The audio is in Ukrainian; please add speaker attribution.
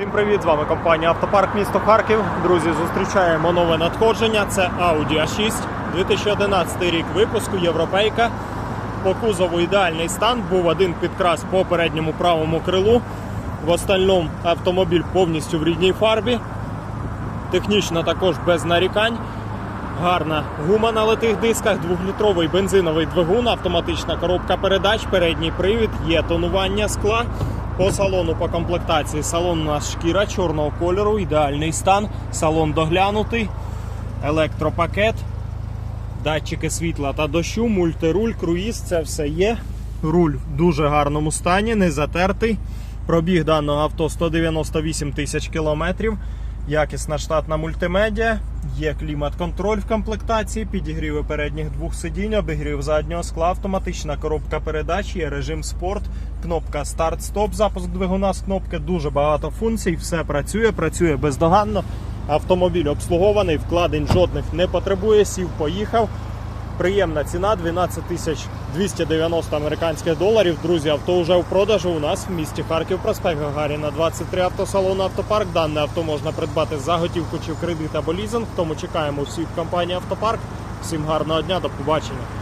Speaker 1: Всім привіт! З вами компанія Автопарк місто Харків. Друзі, зустрічаємо нове надходження. Це Audi A6, 2011 рік випуску, європейка. По кузову ідеальний стан. Був один підкрас по передньому правому крилу. В остальному автомобіль повністю в рідній фарбі. Технічно також без нарікань. Гарна гума на литих дисках, двохлітровий бензиновий двигун, автоматична коробка передач, передній привід, є тонування скла. По салону по комплектації салон у нас шкіра чорного кольору, ідеальний стан, салон доглянутий, електропакет, датчики світла та дощу, мультируль, круїз, це все є. Руль в дуже гарному стані, не затертий. Пробіг даного авто 198 тисяч кілометрів. Якісна штатна мультимедіа, є клімат-контроль в комплектації, підігріви передніх двох сидінь, обігрів заднього скла, автоматична коробка передач, є режим спорт, кнопка старт-стоп, запуск двигуна з кнопки, дуже багато функцій, все працює, працює бездоганно. Автомобіль обслугований, вкладень жодних не потребує, сів, поїхав. Приємна ціна 12 тисяч 290 американських доларів. Друзі, авто вже в продажу у нас в місті Харків, проспект Гагаріна, 23 автосалон Автопарк. Дане авто можна придбати за готівку чи в кредит або лізинг. Тому чекаємо всіх в компанії Автопарк. Всім гарного дня, до побачення.